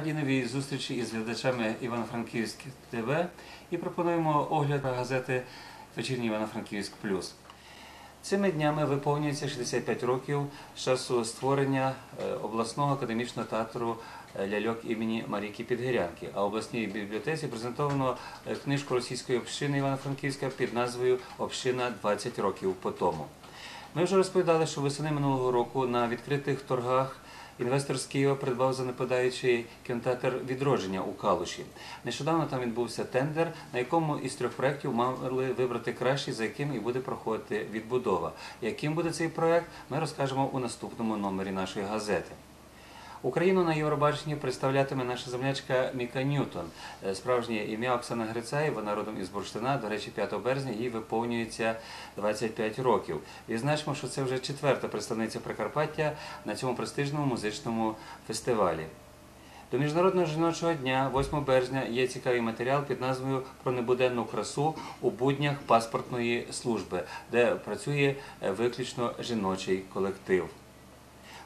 раді новій зустрічі із глядачами Івано-Франківськ ТВ і пропонуємо огляд газети Вечірній Івано-Франківськ Плюс. Цими днями виповнюється 65 років з часу створення е, обласного академічного театру е, ляльок імені Марійки Підгирянки. А в обласній бібліотеці презентовано е, книжку російської общини Івано-Франківська під назвою Община 20 років по тому. Ми вже розповідали, що весени минулого року на відкритих торгах інвестор з Києва придбав занепадаючий кінотеатр відродження у Калуші. Нещодавно там відбувся тендер, на якому із трьох проєктів мали вибрати кращий, за яким і буде проходити відбудова. Яким буде цей проєкт, ми розкажемо у наступному номері нашої газети. Україну на Євробаченні представлятиме наша землячка Міка Ньютон. Е, Справжнє ім'я Оксана Грицаєва, вона родом із Бурштина. До речі, 5 березня їй виповнюється 25 років. І значимо, що це вже четверта представниця Прикарпаття на цьому престижному музичному фестивалі. До Міжнародного жіночого дня, 8 березня, є цікавий матеріал під назвою Про небуденну красу у буднях паспортної служби, де працює е, виключно жіночий колектив.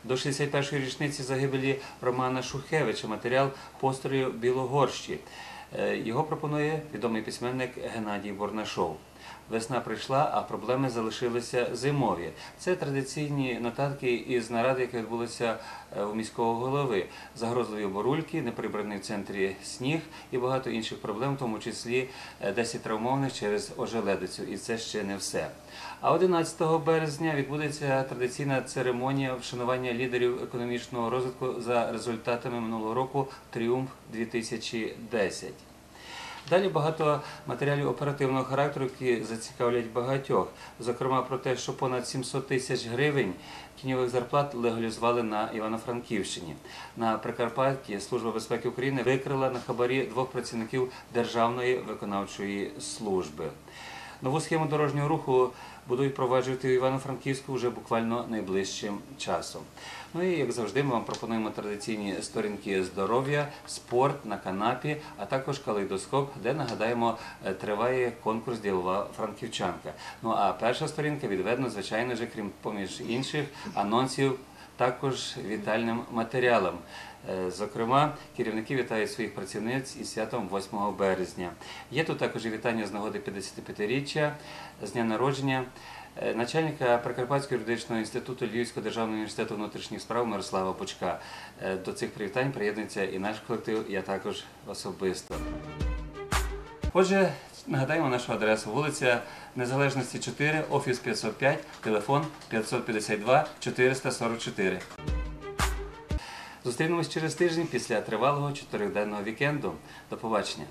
До 61-ї річниці загибелі Романа Шухевича матеріал построю Білогорщі. Е, Його пропонує відомий письменник Геннадій Борнашов. Весна прийшла, а проблеми залишилися зимові. Це традиційні нотатки із наради, яка відбулася е, у міського голови. Загрозливі борульки, неприбраний в центрі сніг і багато інших проблем, в тому числі е, 10 травмованих через ожеледицю. І це ще не все. А 11 березня відбудеться традиційна церемонія вшанування лідерів економічного розвитку за результатами минулого року Тріумф 2010. Далі багато матеріалів оперативного характеру, які зацікавлять багатьох. Зокрема, про те, що понад 700 тисяч гривень тіньових зарплат легалізували на Івано-Франківщині. На Прикарпатті Служба безпеки України викрила на хабарі двох працівників Державної виконавчої служби. Нову схему дорожнього руху будуть впроваджувати в Івано-Франківську вже буквально найближчим часом. Ну і як завжди, ми вам пропонуємо традиційні сторінки здоров'я, спорт на канапі, а також калейдоскоп, де нагадаємо е, триває конкурс ділова франківчанка. Ну а перша сторінка відведена, звичайно крім поміж інших анонсів. Також вітальним матеріалом. Е, Зокрема, керівники вітають своїх працівниць із святом 8 березня. Є тут також і вітання з нагоди 55-річчя, з дня народження е, начальника Прикарпатського юридичного інституту Львівського державного університету внутрішніх справ Мирослава Пучка. Е, До цих привітань приєднується і наш колектив, я також особисто. Отже, нагадаємо нашу адресу. Вулиця Незалежності 4, офіс 505, телефон 552 444. Зустрінемось через тиждень після тривалого чотириденного вікенду. До побачення.